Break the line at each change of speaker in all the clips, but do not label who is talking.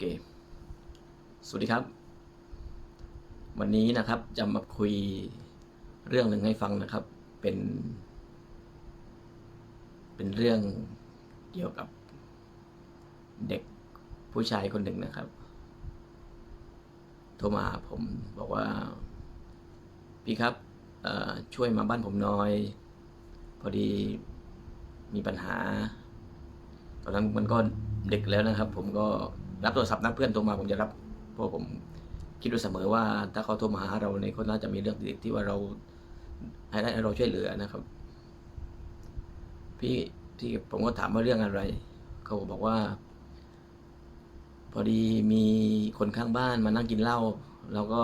เค สวัสดีครับ วันนี้นะครับจะมาคุยเรื่องหนึ่งให้ฟังนะครับ เป็น เป็นเรื่องเกี่ยวกับเด็กผู้ชายคนหนึ่งนะครับ โทรมาผมบอกว่า พี่ครับช่วยมาบ้านผมหน่อย พอดีมีปัญหาตอนนั้นมันก็เดึกแล้วนะครับ ผมก็ รับโทรศัพท์นะเพื่อนโทรมาผมจะรับ เพราะผมคิดด้วยเสมอว่า ถ้าเขาโทรมาหาเราเนี่ยเขาน่าจะมีเรื่องที่ว่าเราให้ให้เราช่วยเหลือนะครับ พี่พี่ผมก็ถามว่าเรื่องอะไร เขาบอกว่า พอดีมีคนข้างบ้านมานั่งกินเหล้าแล้วก็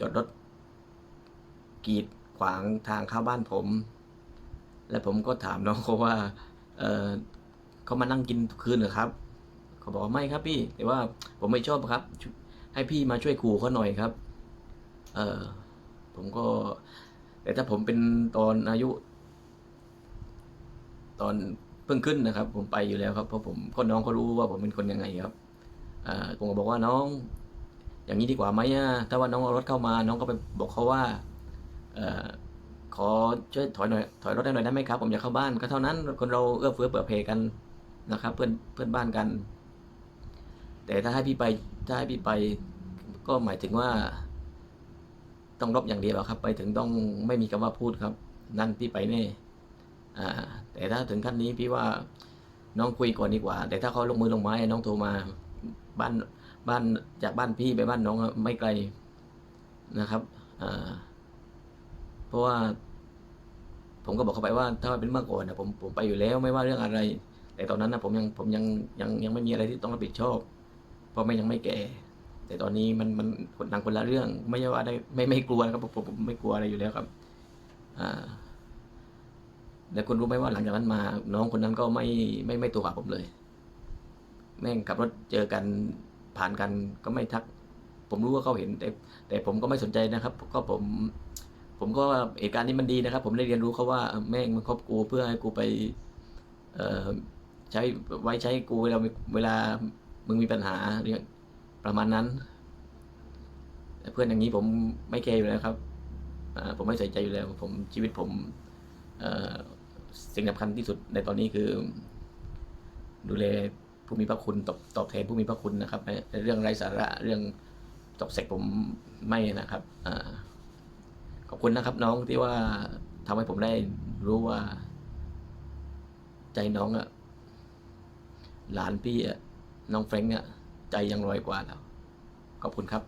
จอดรถกีดขวางทางเข้าบ้านผม และผมก็ถามน้องเขาว่า เออเขามานั่งกินทุกคืนเหรอครับ เขาบอกไม่ครับพี่แต่ว่าผมไม่ชอบครับ ให้พี่มาช่วยขู่เขาหน่อยครับ เออผมก็ แต่ถ้าผมเป็นตอนอายุ ตอนเพิ่งขึ้นนะครับ ผมไปอยู่แล้วครับเพราะผมก็น้องเขารู้ว่าผมเป็นคนยังไงครับอผมก็บอกว่าน้อง อย่างนี้ดีกว่าไหมอะถ้าว่าน้องเอารถเข้ามา น้องก็ไปบอกเขาว่าเอขอช่วยถอยหน่อยถอยรถได้หน่อยได้ไหมครับ ผมอยากเข้าบ้านก็เท่านั้นคนเราเอื้อเฟื้อเผื่อเพกันนะครับ เพื่อนเพื่อนบ้านกัน แต่ถ้าให้พี่ไปถ้าให้พี่ไปก็หมายถึงว่า ต้องรบอย่างเดียวครับ ไปถึงต้องไม่มีคำว่าพูดครับ นั่นพี่ไปแน่อ่า แต่ถ้าถึงขั้นนี้พี่ว่าน้องคุยก่อนดีกว่า แต่ถ้าเขาลงมือลงไม้น้องโทรมาบ้านบ้านจากบ้านพี่ไปบ้านน้องไม่ไกลนะครับอ่าเพราะว่า ผมก็บอกเขาไปว่า ถ้าเป็นเมื่อก่อนนะผมผมไปอยู่แล้วไม่ว่าเรื่องอะไร แต่ตอนนั้นนะผมยังผมยังยังยังไม่มีอะไรที่ต้องรับผิดชอบ เพราะไม่ยังไม่แก่ แต่ตอนนี้มันมันคนต่างคนละเรื่อง ไม่ใช่ว่าได้ไม่ไม่กลัวครับผมผมไม่กลัวอะไรอยู่แล้วครับ อ่าแต่คุณรู้ไหมว่าหลังจากนั้นมา น้องคนนั้นก็ไม่ไม่ไม่ตัวหาผมเลย แม่งขับรถเจอกันผ่านกันก็ไม่ทัก ผมรู้ว่าเขาเห็นแต่แต่ผมก็ไม่สนใจนะครับ ก็ผม ผมก็เหตุการณ์นี้มันดีนะครับ ผมได้เรียนรู้เขาว่าแม่งมันครอบกูเพื่อให้กูไป เอ่อใช้ไว้ใช้กูเวลาเวลา มึงมีปัญหาเรื่องประมาณนั้นแต่เพื่อนอย่างนี้ผมไม่แคร์อยู่แล้วครับผมไม่ใส่ใจอยู่แล้ว ผมชีวิตผมสิ่งสำคัญที่สุดในตอนนี้คือ ดูแลผู้มีพระคุณตอบตอบแทนผู้มีพระคุณนะครับในเรื่องไร้สาระเรื่องตกเสกผมไม่นะครับอขอบคุณนะครับ น้องที่ว่าทำให้ผมได้รู้ว่า ใจน้องอะหลานพี่อะ น้องแฟรงก์อะใจยังลอยกว่าแล้ว ขอบคุณครับ